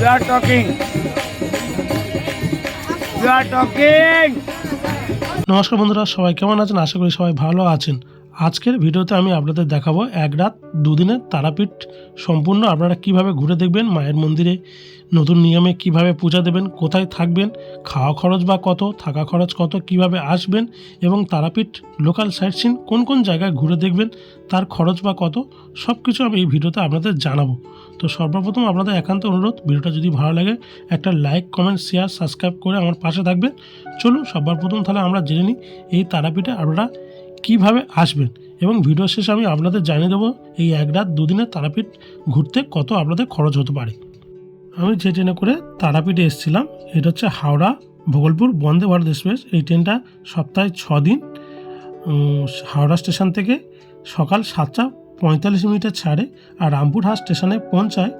We are talking. You are talking. নমস্কার বন্ধুরা, সবাই কেমন আছেন আশা করি সবাই ভালো আছেন আজকের ভিডিওতে আমি আপনাদের দেখাবো এক রাত দুদিনের তারাপীঠ সম্পূর্ণ। আপনারা কীভাবে ঘুরে দেখবেন, মায়ের মন্দিরে নতুন নিয়মে কীভাবে পূজা দেবেন, কোথায় থাকবেন, খাওয়া খরচ বা কত, থাকা খরচ কত, কীভাবে আসবেন এবং তারাপীঠ লোকাল সাইট সিন কোন কোন জায়গায় ঘুরে দেখবেন, তার খরচ বা কত সব কিছু আমি এই ভিডিওতে আপনাদের জানাব। তো সর্বপ্রথম আপনাদের একান্ত অনুরোধ, ভিডিওটা যদি ভালো লাগে, একটা লাইক, কমেন্ট, শেয়ার, সাবস্ক্রাইব করে আমার পাশে থাকবেন। চলুন, সবার প্রথম তাহলে আমরা জেনে নিই, এই তারাপীঠে আপনারা কীভাবে আসবেন? এবং ভিডিও শেষে আমি আপনাদের জানিয়ে দেবো এই এক রাত দুদিনে তারাপীঠ ঘুরতে কত আপনাদের খরচ হতে পারে। আমি যে ট্রেনে করে তারাপীঠে এসেছিলাম, এটা হচ্ছে হাওড়া ভোগলপুর বন্দে ভারত এক্সপ্রেস। এই ট্রেনটা সপ্তাহে ছ দিন হাওড়া স্টেশন থেকে সকাল সাতটা পঁয়তাল্লিশ মিনিটে ছাড়ে আর রামপুরহাট স্টেশনে পৌঁছায়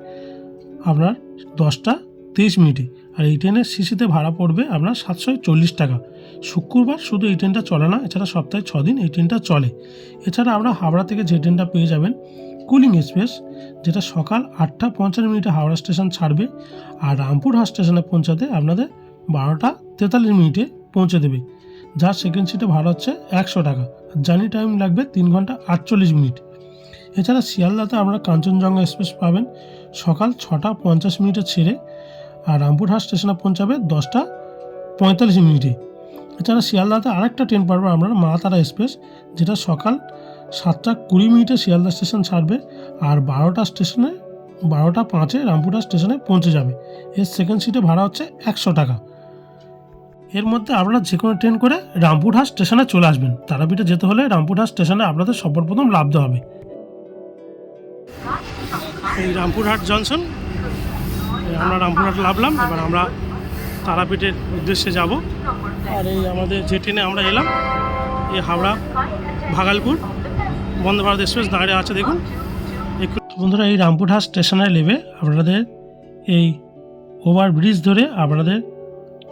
আপনার দশটা তেইশ মিনিটে। আর এই ট্রেনের সিসিতে ভাড়া পড়বে আপনার সাতশো চল্লিশ টাকা। শুক্রবার শুধু এই ট্রেনটা চলে না, এছাড়া সপ্তাহে ছ দিন এই ট্রেনটা চলে। এছাড়া আমরা হাওড়া থেকে যে ট্রেনটা পেয়ে যাবেন, কুলিং এক্সপ্রেস, যেটা সকাল আটটা পঞ্চান্ন মিনিটে হাওড়া স্টেশন ছাড়বে আর রামপুর রামপুরহাট স্টেশনে পৌঁছাতে আপনাদের বারোটা তেতাল্লিশ মিনিটে পৌঁছে দেবে। যার সেকেন্ড সিটে ভাড়া হচ্ছে একশো টাকা। জার্নি টাইম লাগবে তিন ঘণ্টা আটচল্লিশ মিনিট। এছাড়া শিয়ালদাতে আমরা কাঞ্চনজঙ্ঘা এক্সপ্রেস পাবেন সকাল ছটা পঞ্চাশ মিনিটে ছেড়ে আর রামপুরহাট স্টেশনে পৌঁছাবে দশটা পঁয়তাল্লিশ মিনিটে। এছাড়া শিয়ালদাতে আরেকটা ট্রেন পাবো আমরা মা তারা এক্সপ্রেস, যেটা সকাল সাতটা কুড়ি মিনিটে শিয়ালদা স্টেশন ছাড়বে আর বারোটা স্টেশনে, বারোটা পাঁচে রামপুরহাট স্টেশনে পৌঁছে যাবে। এর সেকেন্ড সিটে ভাড়া হচ্ছে একশো টাকা। এর মধ্যে আপনারা যে কোনো ট্রেন করে রামপুরহাট স্টেশনে চলে আসবেন। তারাপীঠে যেতে হলে রামপুরহাট স্টেশনে আপনাদের সর্বপ্রথম লাভতে হবে। এই রামপুরহাট জংশন আমরা রামপুরহাট লাভলাম, এবার আমরা তারাপীঠের উদ্দেশ্যে যাব। আর এই আমাদের যে ট্রেনে আমরা এলাম, এই হাওড়া ভাগালপুর, বন্দে ভারত এক্সপ্রেস দাঁড়িয়ে আছে, দেখুন। বন্ধুরা, এই রামপুরহাট স্টেশনে নেবে আপনাদের এই ওভার ব্রিজ ধরে আপনাদের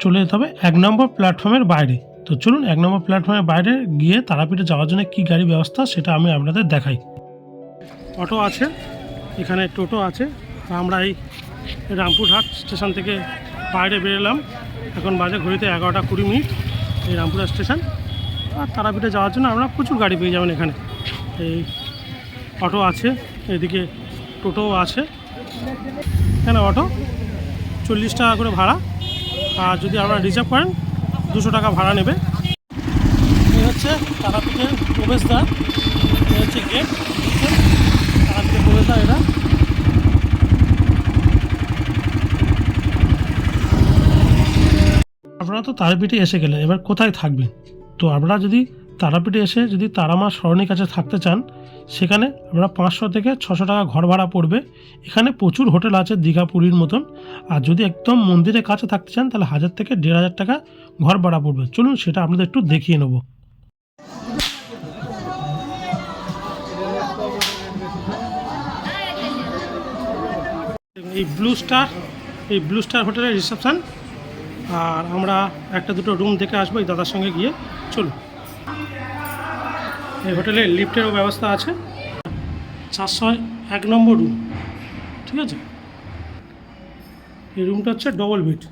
চলে যেতে হবে এক নম্বর প্ল্যাটফর্মের বাইরে। তো চলুন, এক নম্বর প্ল্যাটফর্মের বাইরে গিয়ে তারাপীঠে যাওয়ার জন্য কী গাড়ি ব্যবস্থা, সেটা আমি আপনাদের দেখাই। অটো আছে, এখানে টোটো আছে। আমরা এই রামপুরহাট স্টেশন থেকে বাইরে বেরোলাম। এখন বাজে ঘড়িতে এগারোটা কুড়ি মিনিট এই রামপুরহাট স্টেশন। আর তারাপীঠে যাওয়ার জন্য আমরা প্রচুর গাড়ি পেয়ে যাবেন এখানে। এই অটো আছে, এদিকে টোটোও আছে। এখানে অটো, চল্লিশ টাকা করে ভাড়া। আর যদি আপনারা রিজার্ভ করেন, দুশো টাকা ভাড়া নেবে। এই হচ্ছে তারাপীঠের প্রবেশদ্বার। এই হচ্ছে গেট। তারাপীঠের প্রবেশদ্বার এটা। আপনারা তো তারাপীঠে এসে গেলেন এবার কোথায় থাকবেন তো আপনারা যদি তারাপীঠে এসে যদি তারামা সরণির কাছে থাকতে চান, সেখানে আমরা পাঁচশো থেকে ছশো টাকা ঘর ভাড়া পড়বে। এখানে প্রচুর হোটেল আছে, দীঘা, পুরীর মতন। আর যদি একদম মন্দিরের কাছে থাকতে চান, তাহলে হাজার থেকে দেড় হাজার টাকা ঘর ভাড়া পড়বে। চলুন সেটা আপনাদের একটু দেখিয়ে নেব। এই ব্লু স্টার, এই ব্লু স্টার হোটেলের রিসেপশন। আর আমরা একটা দুটো রুম দেখে আসব এই দাদার সঙ্গে গিয়ে। চলুন। এই হোটেলে লিফটেরও ব্যবস্থা আছে। চারশো এক নম্বর রুম ঠিক আছে? এই রুমটা হচ্ছে ডবল বেড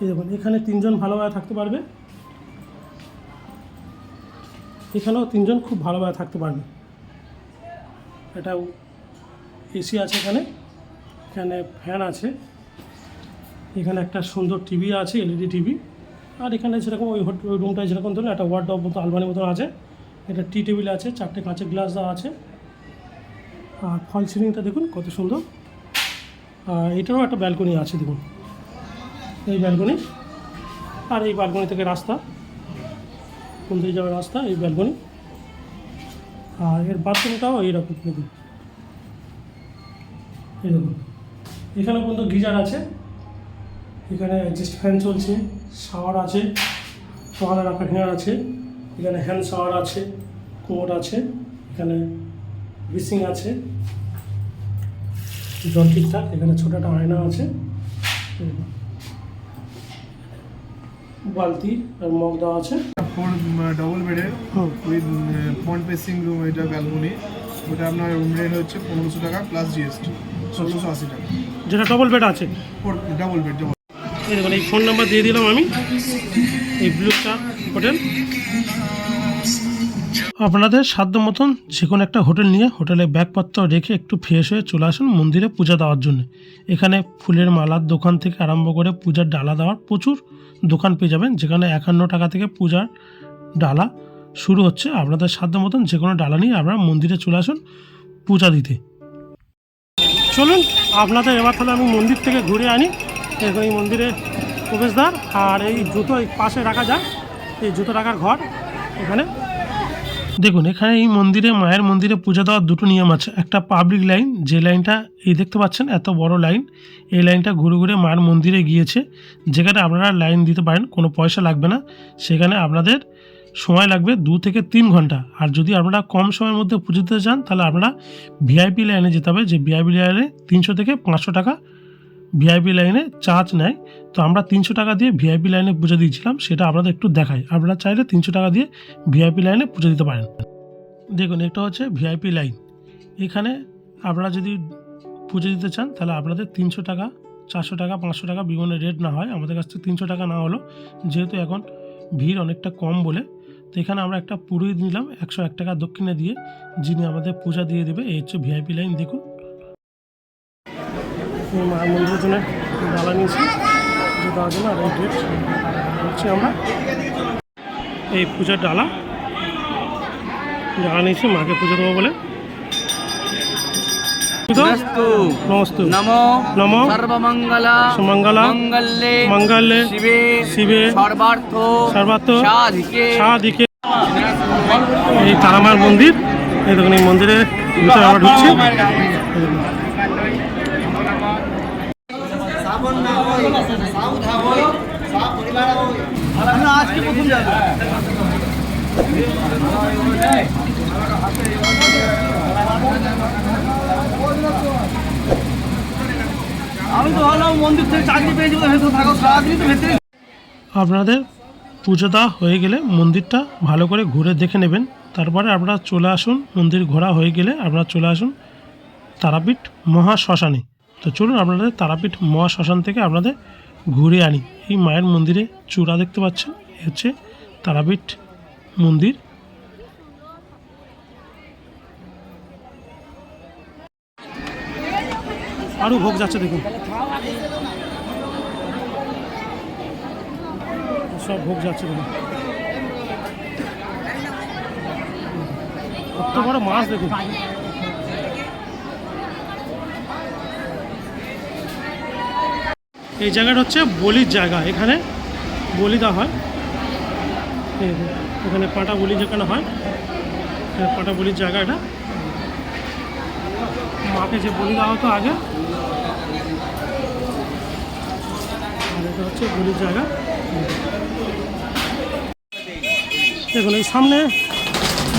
এই দেখুন, এখানে তিনজন ভালোভাবে থাকতে পারবে। এখানেও তিনজন খুব ভালোভাবে থাকতে পারবে। এটা এসি আছে এখানে। এখানে ফ্যান আছে। এখানে একটা সুন্দর টিভি আছে এলইডি টিভি আর এখানে সেরকম ওই ওই রুমটায় যেরকম ধরুন একটা ওয়ার্ডরোব মতো আলমারির মতো আছে। এটা টি টেবিল আছে, চারটে কাঁচের গ্লাস দেওয়া আছে। আর ফল সিলিংটা দেখুন কত সুন্দর। আর এটারও একটা ব্যালকনি আছে, দেখুন। এই ব্যালকনি আর এই ব্যালকনি থেকে রাস্তা। কোন দিকে যাওয়ার রাস্তা? এই ব্যালকনি আর এর বাথরুমটাও এইরকম, দেখুন। এই দেখুন। এখানে পর্যন্ত গিজার আছে। এখানে অ্যাডজাস্ট ফ্যান চলছে শাওয়ার আছে তোয়ালে রাখার হ্যাঙ্গার আছে এখানে হ্যান্ড শাওয়ার আছে কোমর আছে এখানে বিসিং আছে জল ঠিকঠাক এখানে ছোটো একটা আয়না আছে বালতি আর মগ দেওয়া আছে। ফোর ডবল বেডের হুম। উইথ ফ্রন্ট ফেসিং রুম এটা ব্যালকনি ওটা আপনার রুম রেট হচ্ছে পনেরোশো টাকা প্লাস জিএসটি ষোলোশো আশি টাকা। যেটা ডবল বেড আছে। ডাবল বেড দেখুন, এই ফোন নাম্বার দিয়ে দিলাম আমি। এই ব্লু স্টার হোটেল আপনাদের সাধ্য মতন যে কোনো একটা হোটেল নিয়ে হোটেলে ব্যাগপত্র রেখে একটু ফ্রেশ হয়ে চলে আসুন মন্দিরে পূজা দেওয়ার জন্য। এখানে ফুলের মালার দোকান থেকে আরম্ভ করে পূজার ডালা দেওয়ার প্রচুর দোকান পেয়ে যাবেন, যেখানে একান্ন টাকা থেকে পূজার ডালা শুরু হচ্ছে। আপনাদের সাধ্য মতন যে কোনো ডালা নিয়ে আপনারা মন্দিরে চলে আসুন পূজা দিতে। চলুন, আপনাদের এবার তাহলে আমি মন্দির থেকে ঘুরে আনি। দেখুন এই মন্দিরে প্রবেশদ্বার, আর এই জুতো এই পাশে রাখা যায়, এই জুতো রাখার ঘর এখানে। দেখুন, এখানে এই মন্দিরে, মায়ের মন্দিরে পূজা দেওয়ার দুটো নিয়ম আছে। একটা পাবলিক লাইন যে লাইনটা এই দেখতে পাচ্ছেন, এত বড় লাইন এই লাইনটা ঘুরে ঘুরে মায়ের মন্দিরে গিয়েছে। যেখানে আপনারা লাইন দিতে পারেন, কোনো পয়সা লাগবে না। সেখানে আপনাদের সময় লাগবে দু থেকে তিন ঘণ্টা। আর যদি আপনারা কম সময়ের মধ্যে পুজো দিতে চান, তাহলে আপনারা ভিআইপি লাইনে যেতে হবে, যে ভিআইপি লাইনে তিনশো থেকে পাঁচশো টাকা ভিআইপি লাইনে চার্জ নেয়। তো আমরা তিনশো টাকা দিয়ে ভিআইপি লাইনে পুজো দিয়েছিলাম, সেটা আপনাদের একটু দেখাই। আপনারা চাইলে তিনশো টাকা দিয়ে ভিআইপি লাইনে পুজো দিতে পারেন। দেখুন এটা হচ্ছে ভিআইপি লাইন এখানে আপনারা যদি পুজো দিতে চান, তাহলে আপনাদের তিনশো টাকা, চারশো টাকা, পাঁচশো টাকা বিভিন্ন রেট না হয়। আমাদের কাছ থেকে তিনশো টাকা না হলো যেহেতু এখন ভিড় অনেকটা কম বলে, তো এখানে আমরা একটা পুরোহিত নিলাম, একশো এক টাকা দক্ষিণে দিয়ে, যিনি আমাদের পূজা দিয়ে দেবে, এই হচ্ছে ভিআইপি লাইন দেখুন। মা মন্দিরের ডালা নিয়েছি যে দেওয়ার জন্য আর এই ডেট হচ্ছে আমরা। এই পূজার ডালা ডালা নিয়েছি মাকে পুজো দেবো বলে। মঙ্গলে। এই তারামার মন্দির। এই দেখুন মন্দিরে মন্দিরের ভিতরে আমরা আপনাদের পুজো দেওয়া হয়ে গেলে মন্দিরটা ভালো করে ঘুরে দেখে নেবেন। তারপরে আপনারা চলে আসুন, মন্দির ঘোরা হয়ে গেলে আপনারা চলে আসুন তারাপীঠ মহা শ্মশানে তো চলুন আপনাদের তারাপীঠ মহা শ্মশান থেকে আপনাদের ঘুরে আনি। এই মায়ের মন্দিরে চূড়া দেখতে পাচ্ছেন, এ হচ্ছে তারাপীঠ মন্দির। আরও ভোগ যাচ্ছে দেখুন। সব ভোগ যাচ্ছে দেখুন। কত বড় মাছ দেখুন। এই জায়গাটা হচ্ছে বলির জায়গা। এখানে বলি দেওয়া হয়। এখানে পাটা বলি যেখানে হয় পাটা বলির জায়গা এটা। মাকে যে বলি দেওয়া হতো আগে এটা হচ্ছে বলির জায়গা। দেখুন, এই সামনে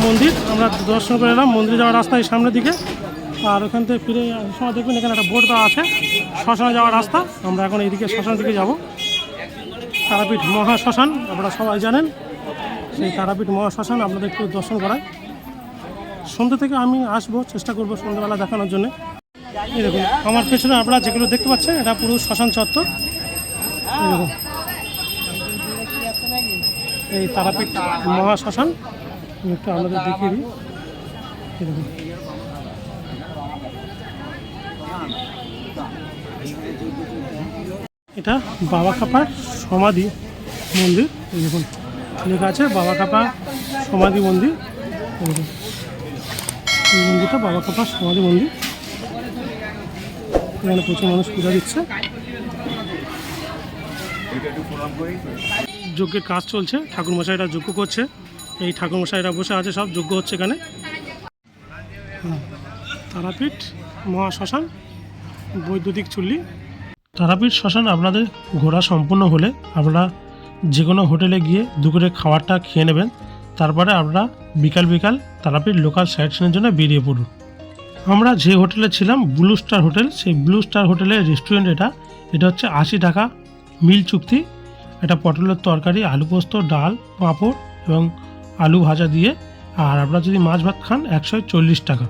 মন্দির, আমরা দর্শন করে এলাম। মন্দির যাওয়ার রাস্তা এই সামনের দিকে। আর ওখান থেকে ফিরে সময় দেখবেন এখানে একটা বোর্ড দেওয়া আছে, শ্মশানে যাওয়ার রাস্তা। আমরা এখন এইদিকে শ্মশান দিকে যাব। তারাপীঠ মহা শ্মশান আপনারা সবাই জানেন, সেই তারাপীঠ মহা শ্মশান আপনাদের একটু দর্শন করায় সন্ধ্যে থেকে আমি আসব, চেষ্টা করব সন্ধ্যেবেলা দেখানোর জন্য। এই দেখুন, আমার পেছনে আপনারা যেগুলো দেখতে পাচ্ছেন, এটা পুরো শ্মশান চত্বর। এই দেখুন, এই তারাপীঠ মহা শ্মশান একটু আপনাদের দেখিয়ে দিই। এটা বাবা কাপার সমাধি মন্দির দেখুন, লেখা আছে বাবা কাপা সমাধি মন্দির, এই মন্দিরটা বাবা কাপার সমাধি মন্দির। এখানে প্রচুর মানুষ পূজা দিচ্ছে। যজ্ঞের কাজ চলছে, ঠাকুরমশাইরা যজ্ঞ করছে, এই ঠাকুরমশাইরা বসে আছে, সব যজ্ঞ হচ্ছে এখানে। হুম। তারাপীঠ মহা শ্মশান বৈদ্যুতিক চুল্লি। তারাপীঠ শ্মশান আপনাদের ঘোরা সম্পূর্ণ হলে আপনারা যে কোনো হোটেলে গিয়ে দুপুরে খাবারটা খেয়ে নেবেন। তারপরে আপনারা বিকাল বিকাল তারাপীঠ লোকাল সাইট সিনের জন্য বেরিয়ে পড়ুন। আমরা যে হোটেলে ছিলাম, ব্লু স্টার হোটেল, সেই ব্লু স্টার হোটেলের রেস্টুরেন্ট এটা। এটা হচ্ছে আশি টাকা মিল চুক্তি। এটা পটলের তরকারি, আলু পোস্ত, ডাল, পাঁপড় এবং আলু ভাজা দিয়ে। আর আপনারা যদি মাছ ভাত খান, একশো চল্লিশ টাকা।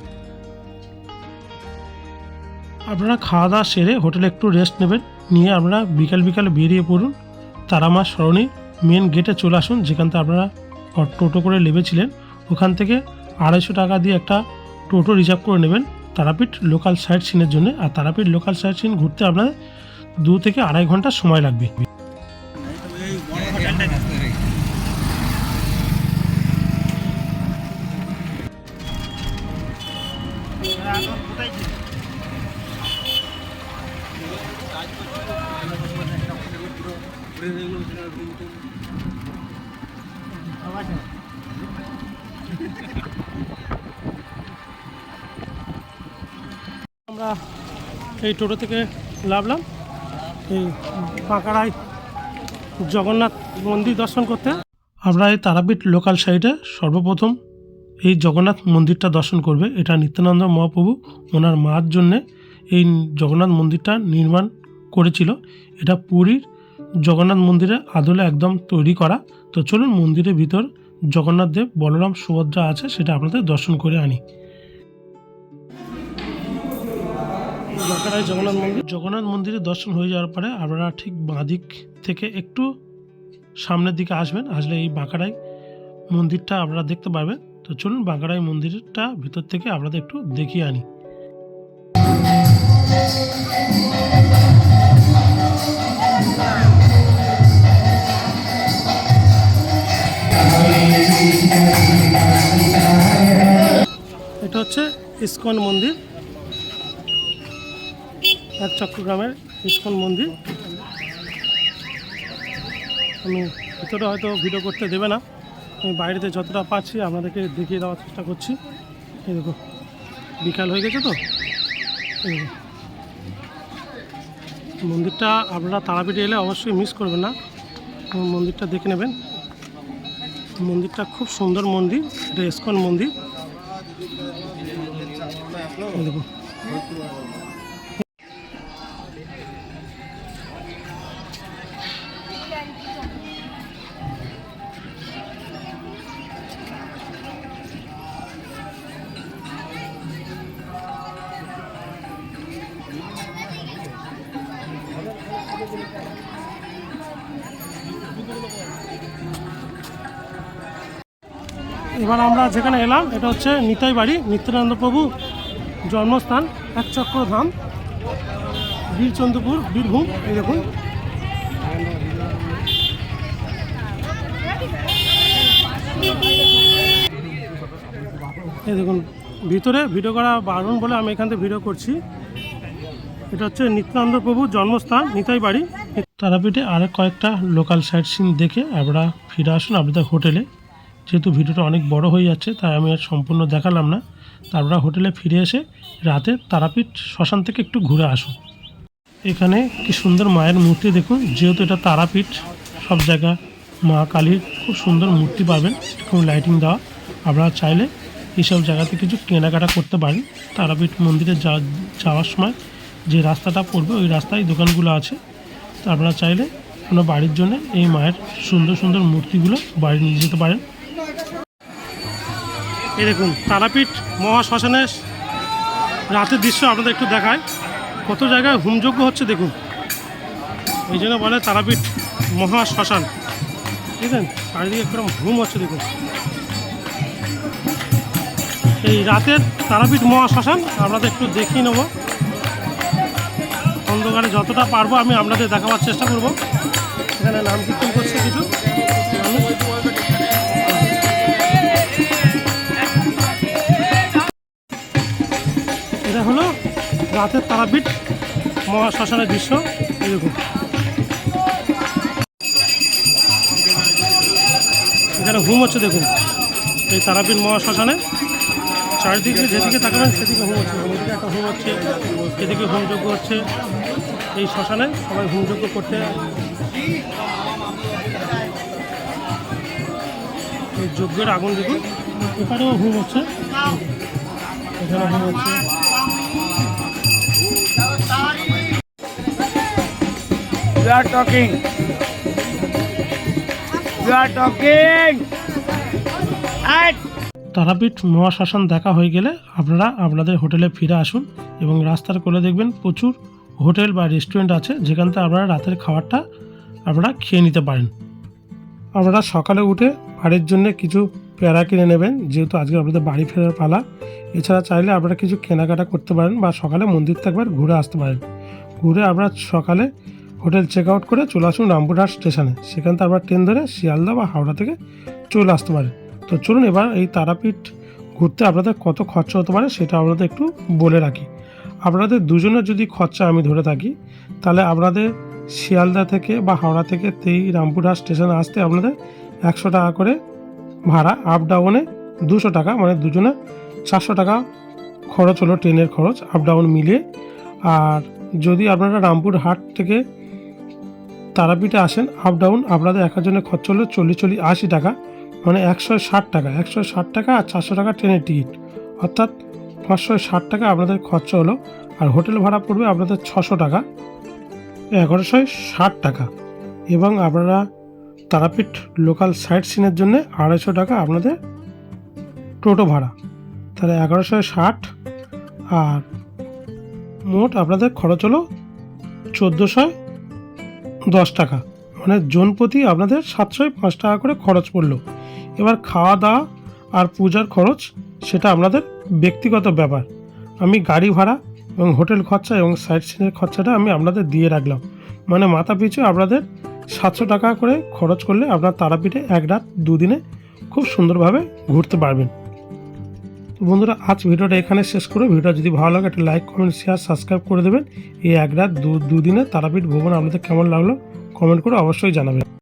আপনারা খাওয়া দাওয়া সেরে হোটেলে একটু রেস্ট নেবেন। নিয়ে আমরা বিকাল বিকাল বেরিয়ে পড়ুন। তারামা সরণি মেন গেটে চলে আসুন, যেখান থেকে আপনারা টোটো করে নেবেছিলেন ওখান থেকে আড়াইশো টাকা দিয়ে একটা টোটো রিজার্ভ করে নেবেন। তারাপীঠ লোকাল সাইট সিনের জন্য। আর তারাপীঠ লোকাল সাইট সিন ঘুরতে আপনাদের দু থেকে আড়াই ঘণ্টা সময় লাগবে। আমরা এই টোটো থেকে লাভলাম এই বাঁকাড়ায় জগন্নাথ মন্দির দর্শন করতে। আমরা এই তারাপীঠ লোকাল সাইডে সর্বপ্রথম এই জগন্নাথ মন্দিরটা দর্শন করবে। এটা নিত্যানন্দ মহাপ্রভু ওনার মার জন্যে এই জগন্নাথ মন্দিরটা নির্মাণ করেছিল। এটা পুরীর জগন্নাথ মন্দিরের আদলে একদম তৈরি করা। তো চলুন মন্দিরের ভিতর জগন্নাথ দেব বলরাম সুভদ্রা আছে সেটা আপনাদের দর্শন করে আনি। জগন্নাথ মন্দির। জগন্নাথ মন্দিরের দর্শন হয়ে যাওয়ার পরে আপনারা ঠিক বাঁদিক থেকে একটু সামনের দিকে আসবেন। আসলে এই বাঁকড়াই মন্দিরটা আপনারা দেখতে পাবেন তো চলুন বাঁকড়াই মন্দিরটা ভিতর থেকে আপনাদের একটু দেখিয়ে আনি। এটা হচ্ছে ইস্কন মন্দির। এক চট্টগ্রামের ইস্কন মন্দির। আমি ভিতরে হয়তো ভিডিও করতে দেবে না। আমি বাইরেতে যতটা পাচ্ছি আপনাদেরকে দেখিয়ে দেওয়ার চেষ্টা করছি। এই দেখো, বিকাল হয়ে গেছে তো? মন্দিরটা আপনারা তারাপীঠে এলে অবশ্যই মিস করবেন না। মন্দিরটা দেখে নেবেন। মন্দিরটা খুব সুন্দর মন্দির এটা ইস্কন মন্দির। এই এবার আমরা যেখানে এলাম, এটা হচ্ছে নিতাই বাড়ি নিত্যানন্দ প্রভু জন্মস্থান একচক্র ধাম, বীরচন্দ্রপুর, বীরভূম, এই দেখুন। এই দেখুন, ভিতরে ভিডিও করা বারণ বলে আমি এখান থেকে ভিডিও করছি। এটা হচ্ছে নিত্যানন্দ প্রভুর জন্মস্থান, নিতাই বাড়ি। তারাপীঠে আর কয়েকটা লোকাল সাইট সিন দেখে আপনারা ফিরে আসুন, আপনাদের হোটেলে। যেহেতু ভিডিওটা অনেক বড় হয়ে যাচ্ছে, তাই আমি আর সম্পূর্ণ দেখালাম না। তারপরে হোটেলে ফিরে এসে রাতে তারাপীঠ শ্মশান থেকে একটু ঘুরে আসুন। এখানে কি সুন্দর মায়ের মূর্তি দেখুন। যেহেতু এটা তারাপীঠ, সব জায়গা মা কালীর খুব সুন্দর মূর্তি পাবেন, খুব লাইটিং দেওয়া। আপনারা চাইলে এইসব জায়গাতে কিছু কেনাকাটা করতে পারেন। তারাপীঠ মন্দিরে যাওয়ার সময় যে রাস্তাটা পড়বে, ওই রাস্তায় দোকানগুলো আছে। তা আপনারা চাইলে কোনো বাড়ির জন্য এই মায়ের সুন্দর সুন্দর মূর্তিগুলো বাড়ি নিয়ে যেতে পারেন। এই দেখুন, তারাপীঠ মহাশ্মশানের রাতের দৃশ্য আপনাদের একটু দেখায়। কত জায়গায় হোমযজ্ঞ হচ্ছে দেখুন। এই জন্য বলে তারাপীঠ মহাশ্মশান। বুঝলেন চারিদিকে একদম ঘুম হচ্ছে দেখুন। এই রাতের তারাপীঠ মহাশ্মশান, আপনাদের একটু দেখিয়ে নেব। অন্ধকারে যতটা পারব আমি আপনাদের দেখাবার চেষ্টা করব। এখানে নাম কীর্তন করছে কিছু মানুষ। এটা হলো রাতের তারাপীঠ মহাশ্মশানের দৃশ্য। দেখুন। এখানে হুম হচ্ছে, দেখুন। এই তারাপীঠ মহাশ্মশানে চারিদিকে যেদিকে তাকাবেন, সেদিকে হুম হচ্ছে। ওইদিকে একটা হুম হচ্ছে, এদিকে হোমযজ্ঞ হচ্ছে। এই শ্মশানে সবাই হোমযজ্ঞ করতে এই যজ্ঞের আগুন দেখুন। এখানেও হুম হচ্ছে। এখানে হুম হচ্ছে। We are talking. We are talking. Tarapith মহাশ্মশান দেখা হয়ে গেলে আপনারা আপনাদের হোটেলে ফিরে আসুন এবং রাস্তার কোলে দেখবেন প্রচুর হোটেল বা রেস্টুরেন্ট আছে, যেখান থেকে আপনারা রাতের খাবারটা আপনারা খেয়ে নিতে পারেন আপনারা সকালে উঠে বাড়ির জন্য কিছু পেয়ারা কিনে নেবেন, যেহেতু আজকে আপনাদের বাড়ি ফেরার পালা এছাড়া চাইলে আপনারা কিছু কেনাকাটা করতে পারেন বা সকালে মন্দির থেকে একবার ঘুরে আসতে পারেন ঘুরে আপনারা সকালে হোটেল চেক আউট করে চলে আসুন রামপুরহাট স্টেশনে। সেখান থেকে আপনারা ট্রেন ধরে শিয়ালদা বা হাওড়া থেকে চলে আসতে পারেন। তো চলুন এবার এই তারাপীঠ ঘুরতে আপনাদের কত খরচা হতে পারে সেটা আপনাদের একটু বলে রাখি। আপনাদের দুজনের যদি খরচা আমি ধরে থাকি, তাহলে আপনাদের শিয়ালদা থেকে বা হাওড়া থেকে তেই রামপুরহাট স্টেশনে আসতে আপনাদের একশো টাকা করে ভাড়া আপ ডাউনে দুশো টাকা মানে দুজনে চারশো টাকা খরচ হলো ট্রেনের খরচ আপ ডাউন মিলিয়ে। আর যদি আপনারা রামপুরহাট থেকে তারাপীঠে আসেন আপ ডাউন আপনাদের একজনের খরচ হলো চল্লিশ চল্লিশ আশি টাকা মানে একশো ষাট টাকা, একশো ষাট টাকা আর চারশো টাকা ট্রেনের টিকিট। অর্থাৎ পাঁচশো ষাট টাকা আপনাদের খরচা হলো, আর হোটেল ভাড়া পড়বে আপনাদের ছশো টাকা, এগারোশো ষাট টাকা। এবং আপনারা তারাপীঠ লোকাল সাইট সিনের জন্য আড়াইশো টাকা আপনাদের টোটো ভাড়া। তাহলে এগারোশো ষাট, আর মোট আপনাদের খরচ হলো চোদ্দোশো দশ টাকা। মানে জন প্রতি আপনাদের সাতশো পাঁচ টাকা করে খরচ পড়ল। এবার খাওয়া দাওয়া আর পূজার খরচ, সেটা আপনাদের ব্যক্তিগত ব্যাপার। আমি গাড়ি ভাড়া এবং হোটেল খরচা এবং সাইট সিনের খরচাটা আমি আপনাদের দিয়ে রাখলাম। মানে মাথা পিছু আপনাদের সাতশো টাকা করে খরচ করলে আপনার তারাপীঠে এক রাত দুদিনে খুব সুন্দরভাবে ঘুরতে পারবেন। তো বন্ধুরা, আজ ভিডিওটা এখানে শেষ করে ভিডিওটা যদি ভালো লাগে, একটা লাইক কমেন্ট শেয়ার সাবস্ক্রাইব করে দেবেন। এই এক রাত, দু দুদিনে তারাপীঠ ভবন আপনাদের কেমন লাগল কমেন্ট করে অবশ্যই জানাবেন।